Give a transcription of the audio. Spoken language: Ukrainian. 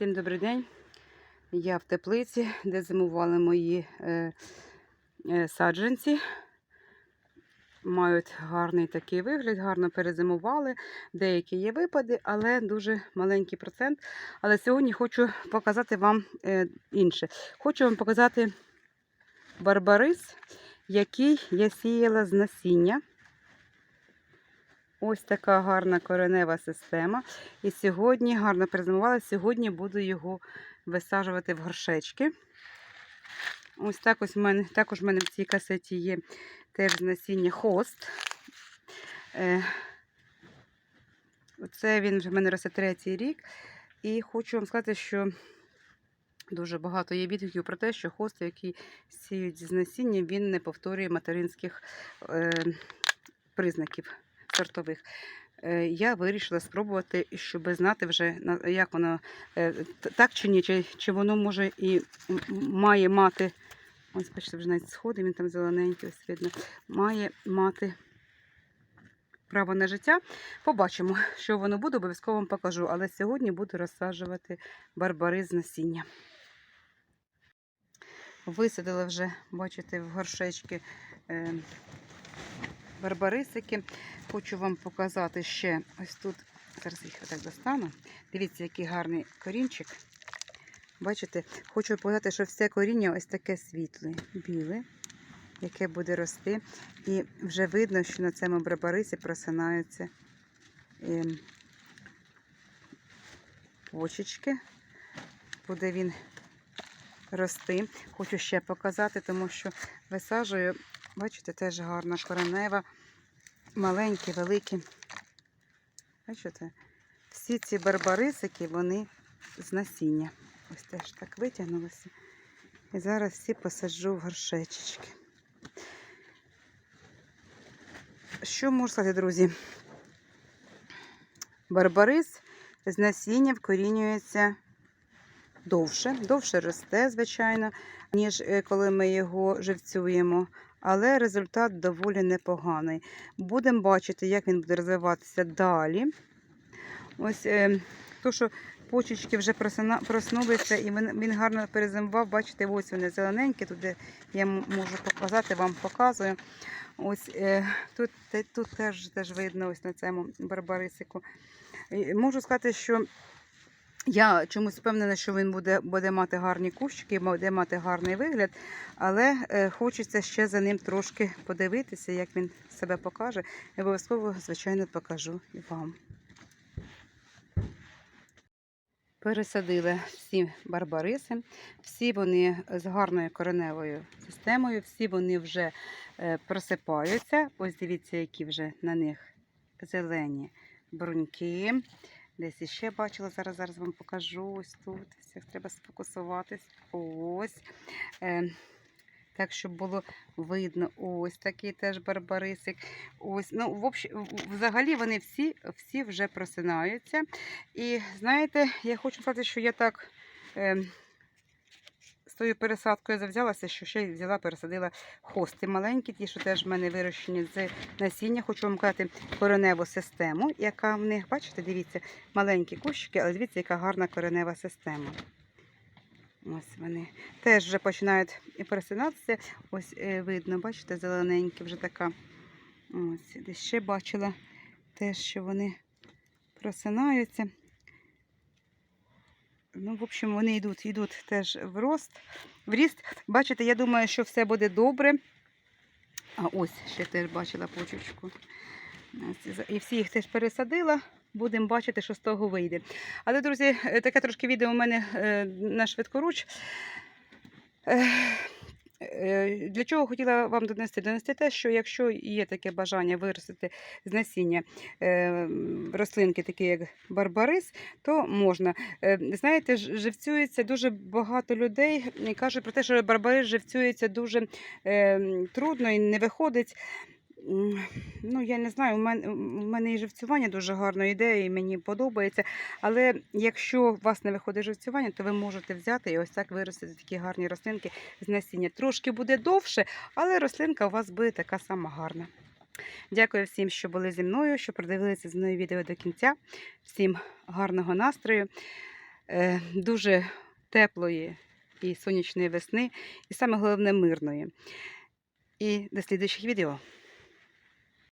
Всім добрий день. Я в теплиці, де зимували мої е, е, саджанці. Мають гарний такий вигляд, гарно перезимували. Деякі є випади, але дуже маленький процент. Але сьогодні хочу показати вам е, інше. Хочу вам показати барбарис, який я сіяла з насіння. Ось така гарна коренева система. І сьогодні гарно перезимувала. Сьогодні буду його висаджувати в горшечки. Ось так ось в мене, також в мене в цій касеті є теж з насіння хост. Е, Це він вже в мене росте третій рік. І хочу вам сказати, що дуже багато є відгуків про те, що хост, який сіють з насіння, він не повторює материнських е, признаків сортових. Е, Я вирішила спробувати, щоб знати вже, як воно е, так чи ні, чи, чи воно може і має мати. Ось, бачите, вже навіть сходи, він там зелененький, ось видно. Має мати право на життя. Побачимо, що воно буде, обов'язково вам покажу. Але сьогодні буду розсаджувати барбари з насіння. Висадила вже, бачите, в горшечки е, барбарисики. Хочу вам показати ще ось тут. Зараз їх так достану. Дивіться, який гарний корінчик. Бачите, хочу показати, що все коріння ось таке світле, біле, яке буде рости. І вже видно, що на цьому барбарисі просинаються ем, почечки. Буде він рости. Хочу ще показати, тому що висаджую, бачите, теж гарна коренева, маленькі, великі. Бачите, всі ці барбарисики, вони з насіння. Ось теж так витягнулося. І зараз всі посаджу в горшечечки. Що можу сказати, друзі? Барбарис з насіння вкорінюється довше, довше росте, звичайно, ніж е, коли ми його живцюємо. Але результат доволі непоганий. Будемо бачити, як він буде розвиватися далі. Ось е, то, що почечки вже проснулися, і він, гарно перезимував. Бачите, ось вони зелененькі, тут я можу показати, вам показую. Ось е, тут, тут теж, теж видно ось на цьому барбарисику. Можу сказати, що я чомусь впевнена, що він буде, буде мати гарні кущики, буде мати гарний вигляд, але е, хочеться ще за ним трошки подивитися, як він себе покаже. І обов'язково, звичайно, покажу і вам. Пересадили всі барбариси, всі вони з гарною кореневою системою, всі вони вже е, просипаються. Ось дивіться, які вже на них зелені бруньки. Десь іще бачила, зараз зараз вам покажу. Ось тут. Всіх треба сфокусуватись. Ось. Е, так, щоб було видно. Ось такий теж барбарисик. Ось, ну, в общ... взагалі вони всі, всі вже просинаються. І знаєте, я хочу сказати, що я так е, тою пересадкою завзялася, що ще взяла, пересадила хости маленькі, ті, що теж в мене вирощені з насіння. Хочу вам казати кореневу систему, яка в них, бачите, дивіться, маленькі кущики, але дивіться, яка гарна коренева система. Ось вони теж вже починають пересинатися. Ось е, видно, бачите, зелененькі вже така. Ось, десь ще бачила теж, що вони просинаються. Ну, в общем, вони йдуть, йдуть теж в рост, в ріст. Бачите, я думаю, що все буде добре. А ось ще теж бачила почечку. І всі їх теж пересадила. Будемо бачити, що з того вийде. Але, друзі, е, таке трошки відео у мене е, на швидкоруч. Е, Для чого хотіла вам донести? Донести те, що якщо є таке бажання виростити з насіння е, рослинки, такі як барбарис, то можна. Е, Знаєте, живцюється дуже багато людей і кажуть про те, що барбарис живцюється дуже е, трудно і не виходить. Ну, я не знаю, у мене, у мене і живцювання дуже гарна ідея, і мені подобається. Але якщо у вас не виходить живцювання, то ви можете взяти і ось так виростити такі гарні рослинки з насіння. Трошки буде довше, але рослинка у вас буде така сама гарна. Дякую всім, що були зі мною, що продивилися зі мною відео до кінця. Всім гарного настрою. е, дуже теплої і сонячної весни, і саме головне мирної. І до слідуючих відео.